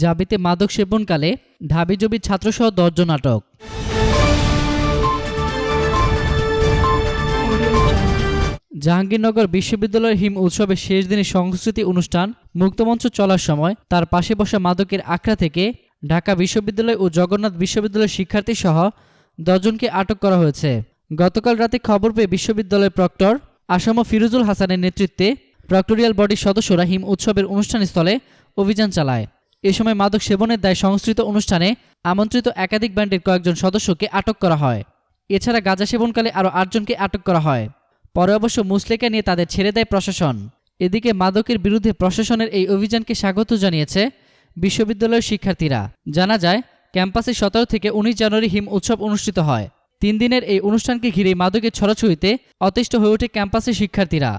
জাবিতে মাদক সেবনকালে ঢাবিজবি ছাত্রসহ দশজন আটক। জাহাঙ্গীরনগর বিশ্ববিদ্যালয়ের হিম উৎসবের শেষ দিনের সংস্কৃতি অনুষ্ঠান মুক্তমঞ্চ চলার সময় তার পাশে বসা মাদকের আখড়া থেকে ঢাকা বিশ্ববিদ্যালয় ও জগন্নাথ বিশ্ববিদ্যালয়ের শিক্ষার্থী সহ দশজনকে আটক করা হয়েছে। গতকাল রাতে খবর পেয়ে বিশ্ববিদ্যালয়ের প্রক্টর আসাম ফিরোজুল হাসানের নেতৃত্বে প্রক্টোরিয়াল বডির সদস্যরা হিম উৎসবের অনুষ্ঠানস্থলে অভিযান চালায়। এ সময় মাদক সেবনের দায় সংস্কৃত অনুষ্ঠানে আমন্ত্রিত একাধিক ব্যান্ডের কয়েকজন সদস্যকে আটক করা হয়। এছাড়া গাঁজা সেবনকালে আরও আটজনকে আটক করা হয়। পরে অবশ্য মুসলেকা নিয়ে তাদের ছেড়ে দেয় প্রশাসন। এদিকে মাদকের বিরুদ্ধে প্রশাসনের এই অভিযানকে স্বাগত জানিয়েছে বিশ্ববিদ্যালয়ের শিক্ষার্থীরা। জানা যায়, ক্যাম্পাসে সতেরো থেকে উনিশ জানুয়ারি হিম উৎসব অনুষ্ঠিত হয়। তিন দিনের এই অনুষ্ঠানকে ঘিরে মাদকের ছড়াছড়িতে অতিষ্ঠ হয়ে ওঠে ক্যাম্পাসের শিক্ষার্থীরা।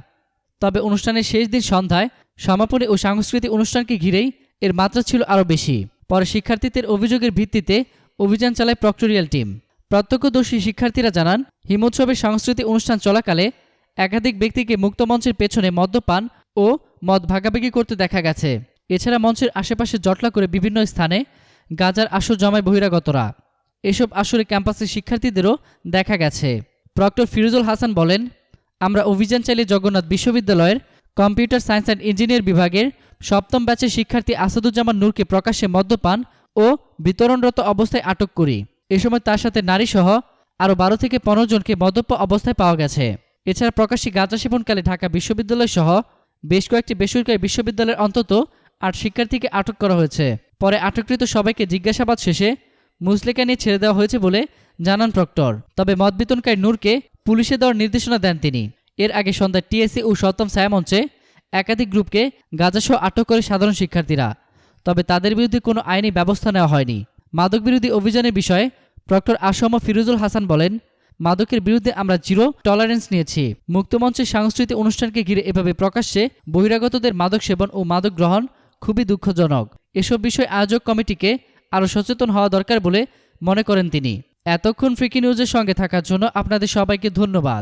তবে অনুষ্ঠানের শেষ দিন সন্ধ্যায় সমাপনী ও সাংস্কৃতিক অনুষ্ঠানকে ঘিরেই এর মাত্রা ছিল আরও বেশি। পরে শিক্ষার্থীদের অভিযোগের ভিত্তিতে অভিযান চালায় প্রক্টোরিয়াল টিম। প্রত্যক্ষদর্শী শিক্ষার্থীরা জানান, হিমোৎসবের সাংস্কৃতিক অনুষ্ঠান চলাকালে একাধিক ব্যক্তিকে মুক্ত মঞ্চের পেছনে মদ্যপান ও মদ ভাগাভাগি করতে দেখা গেছে। এছাড়া মঞ্চের আশেপাশে জটলা করে বিভিন্ন স্থানে গাজার আসর জমায় বহিরাগতরা। এসব আসরে ক্যাম্পাসের শিক্ষার্থীদেরও দেখা গেছে। প্রক্টর ফিরোজুল হাসান বলেন, আমরা অভিযান চালিয়ে জগন্নাথ বিশ্ববিদ্যালয়ের কম্পিউটার সায়েন্স অ্যান্ড ইঞ্জিনিয়ার বিভাগের সপ্তম ব্যাচের শিক্ষার্থী আসাদুজ্জামান নূরকে প্রকাশ্যে মদ্যপান ও বিতরণরত অবস্থায় আটক করি। এ সময় তার সাথে নারীসহ আরও বারো থেকে পনেরো জনকে মদ্যপ অবস্থায় পাওয়া গেছে। এছাড়া প্রকাশ্যে গাঁজা সেবনকালে ঢাকা বিশ্ববিদ্যালয় সহ বেশ কয়েকটি বেসরকারি বিশ্ববিদ্যালয়ের অন্তত আট শিক্ষার্থীকে আটক করা হয়েছে। পরে আটককৃত সবাইকে জিজ্ঞাসাবাদ শেষে মুসলেকা নিয়ে ছেড়ে দেওয়া হয়েছে বলে জানান প্রক্টর। তবে মদ বিতনকারী নূরকে পুলিশে দেওয়ার নির্দেশনা দেন তিনি। এর আগে সন্ধ্যায় টিএসসি ও সপ্তম ছায়ামঞ্চে একাধিক গ্রুপকে গাঁজাসহ আটক করে সাধারণ শিক্ষার্থীরা। তবে তাদের বিরুদ্ধে কোনো আইনি ব্যবস্থা নেওয়া হয়নি। মাদক বিরোধী অভিযানের বিষয়ে প্রক্টর আসম ফিরোজুল হাসান বলেন, মাদকের বিরুদ্ধে আমরা জিরো টলারেন্স নিয়েছি। মুক্তমঞ্চের সাংস্কৃতিক অনুষ্ঠানকে ঘিরে এভাবে প্রকাশ্যে বহিরাগতদের মাদক সেবন ও মাদক গ্রহণ খুবই দুঃখজনক। এসব বিষয়ে আয়োজক কমিটিকে আরও সচেতন হওয়া দরকার বলে মনে করেন তিনি। এতক্ষণ ফ্রিকি নিউজের সঙ্গে থাকার জন্য আপনাদের সবাইকে ধন্যবাদ।